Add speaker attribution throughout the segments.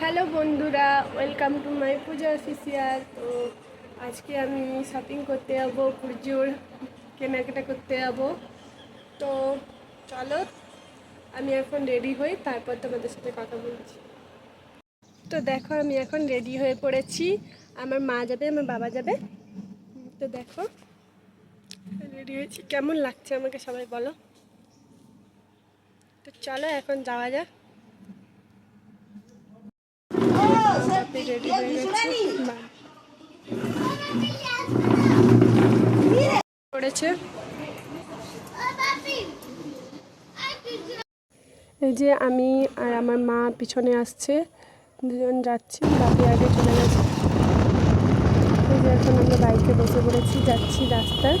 Speaker 1: Hello বন্ধুরা welcome to my Puja official তো আজকে আমি শপিং করতে যাব পুজোর কেনাকাটা করতে যাব। তো চলো, আমি এখন রেডি হই, তারপর তোমাদের সাথে কথা বলছি। তো দেখো, আমি এখন রেডি হয়ে পড়েছি। আমার মা যাবে, আমার বাবা যাবে। তো দেখো রেডি হয়েছি। কেমন লাগছে আমাকে সবাই বলো? তো চলো, এখন যাওয়া যাক। এই যে আমি আর আমার মা পিছনে আসছে, দুজন যাচ্ছি, বাপি আগে চলে গেছে। এই যে এখন আমরা বাইকে বসে পড়েছি, যাচ্ছি রাস্তায়।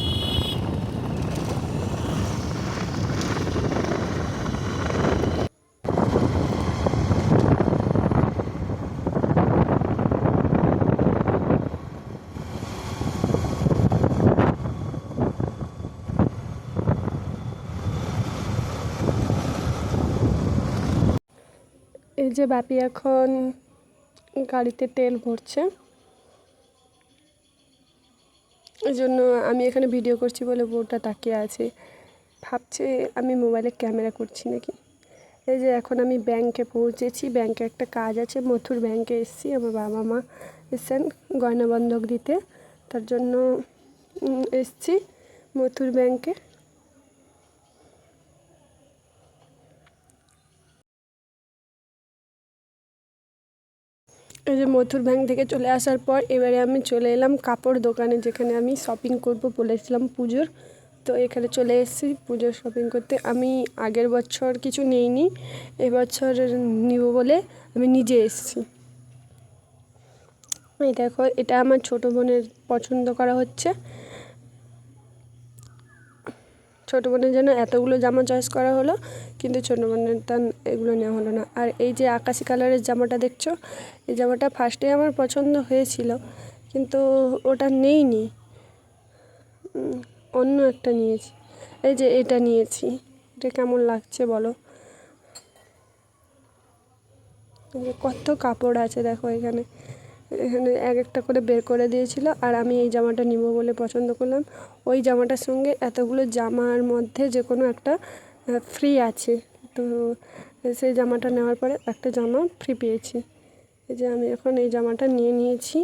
Speaker 1: এই যে বাপি এখন গাড়িতে তেল ভরছে। এই জন্য আমি এখানে ভিডিও করছি বলে বউটা তাকিয়ে আছে। ভাবছে আমি মোবাইলে ক্যামেরা করছি নাকি? এই যে এখন আমি ব্যাংকে পৌঁছেছি ব্যাংকে একটা কাজ আছে, মথুর ব্যাংকে এসেছি, আমার বাবা মা এসছেন গয়না বন্ধক দিতে। তার জন্য এসছি মথুর ব্যাংকে এই যে মথুর ব্যাংক থেকে চলে আসার পর এবারে আমি চলে এলাম কাপড় দোকানে, যেখানে আমি শপিং করব বলেছিলাম পুজোর। তো এখানে চলে এসেছি পুজোর শপিং করতে। আমি আগের বছর কিছু নেইনি, এবছর নিব বলে আমি নিজে এসেছি। এই দেখো, এটা আমার ছোটো বোনের পছন্দ করা হচ্ছে। ছোটো বোনের জন্য এতগুলো জামা চয়েস করা হলো কিন্তু ছোটো বোনের তান এগুলো নেওয়া হলো না। আর এই যে আকাশি কালারের জামাটা দেখছ এই জামাটা ফার্স্টে আমার পছন্দ হয়েছিল কিন্তু ওটা নেইনি। উম, অন্য একটা নিয়েছি। এই যে এটা নিয়েছি। এটা কেমন লাগছে বলো? কত কাপড় আছে দেখো এখানে। এখানে এক একটা করে বের করে দিয়েছিল আর আমি এই জামাটা নিব বলে পছন্দ করলাম। ওই জামাটার সঙ্গে এতগুলো জামার মধ্যে যে কোনো একটা ফ্রি আছে। তো সেই জামাটা নেওয়ার পরে একটা জামা ফ্রি পেয়েছি। এই যে আমি এখন এই জামাটা নিয়ে নিয়েছি।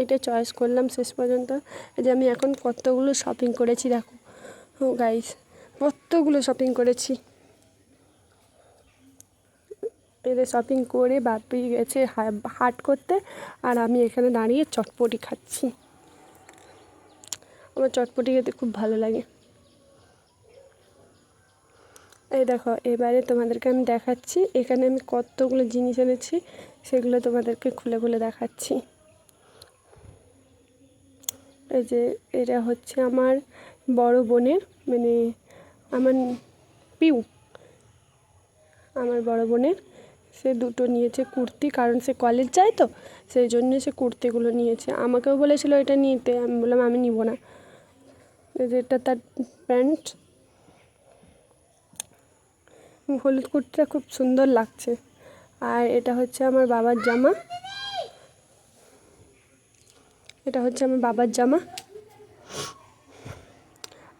Speaker 1: এইটা চয়েস করলাম শেষ পর্যন্ত। এই যে আমি এখন কতগুলো শপিং করেছি, দেখো। ও গাইস কতগুলো শপিং করেছি। এদের শপিং করে বাপি গেছে হাট করতে, আর আমি এখানে দাঁড়িয়ে চটপটি খাচ্ছি। আমার চটপটি খেতে খুব ভালো লাগে। এই দেখো, এবারে তোমাদেরকে আমি দেখাচ্ছি, এখানে আমি কতগুলো জিনিস এনেছি, সেগুলো তোমাদেরকে খুলে খুলে দেখাচ্ছি। এই যে, এটা হচ্ছে আমার বড় বোনের মানে আমার পিউ, আমার বড় বোনের সে দুটো নিয়েছে কুর্তি, কারণ সে কলেজ যায় তো, সেই জন্য সে কুর্তিগুলো নিয়েছে। আমাকেও বলেছিল এটা নিতে, আমি বললাম, আমি নিব না। এটা তার প্যান্ট। হলুদ কুর্তিটা খুব সুন্দর লাগছে। আর এটা হচ্ছে আমার বাবার জামা। এটা হচ্ছে আমার বাবার জামা।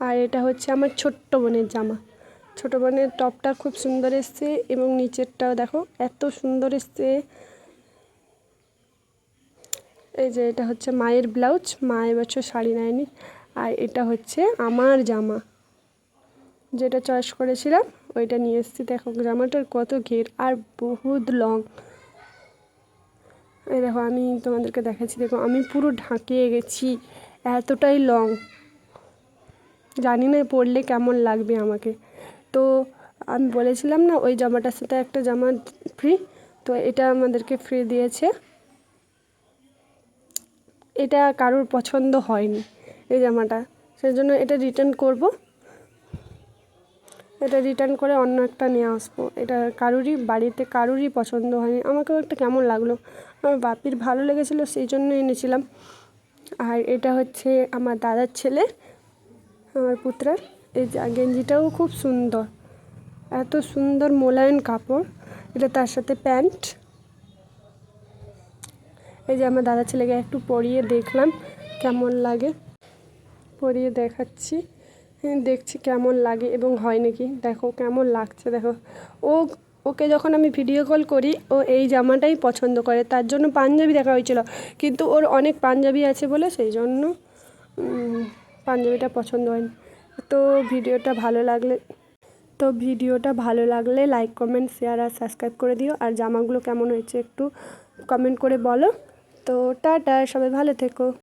Speaker 1: আর এটা হচ্ছে আমার ছোট্ট বোনের জামা। ছোটো বোনের টপটা খুব সুন্দর এসছে এবং নিচেরটাও দেখো, এত সুন্দর এসছে। এই যে এটা হচ্ছে মায়ের ব্লাউজ, মা এবছর শাড়ি নেয়নি। আর এটা হচ্ছে আমার জামা। যেটা চয়েস করেছিলাম, ওইটা নিয়ে এসেছি। দেখো, জামাটার কত ঘের আর বহুত লং। এই দেখো, আমি তোমাদেরকে দেখাচ্ছি। দেখো, আমি পুরো ঢাকিয়ে গেছি, এতটাই লং। জানি না পরলে কেমন লাগবে আমাকে। তো আমি বলেছিলাম না, ওই জামাটার সাথে একটা জামা ফ্রি তো এটা আমাদেরকে ফ্রি দিয়েছে। এটা কারোর পছন্দ হয়নি এই জামাটা সেই জন্য এটা রিটার্ন করব। এটা রিটার্ন করে অন্য একটা নিয়ে আসব। এটা কারুরই, বাড়িতে কারুরই পছন্দ হয়নি। আমাকেও একটা কেমন লাগল। আমার বাপির ভালো লেগেছিলো, সেই জন্য এনেছিলাম। আর এটা হচ্ছে আমার দাদার ছেলে, আমার পুত্রার। এই গেঞ্জিটাও খুব সুন্দর। এত সুন্দর মোলায়েম কাপড়। এটা তার সাথে প্যান্ট। এই যে আমার দাদা ছেলেকে একটু পরিয়ে দেখলাম কেমন লাগে? পরিয়ে দেখাচ্ছি। হ্যাঁ, দেখছি কেমন লাগে এবং হয় নাকি? দেখো কেমন লাগছে দেখো। ও ওকে যখন আমি ভিডিও কল করি ও এই জামাটাই পছন্দ করে। তার জন্য পাঞ্জাবি দেখা হয়েছিল। কিন্তু ওর অনেক পাঞ্জাবি আছে বলে সেই জন্য পাঞ্জাবিটা পছন্দ হয়নি। তো ভিডিওটা ভালো লাগলে, তো ভিডিওটা ভালো লাগলে লাইক কমেন্ট শেয়ার আর সাবস্ক্রাইব করে দিও। আর জামাগুলো কেমন হয়েছে একটু কমেন্ট করে বলো। তো টাটা, সবাই ভালো থেকো।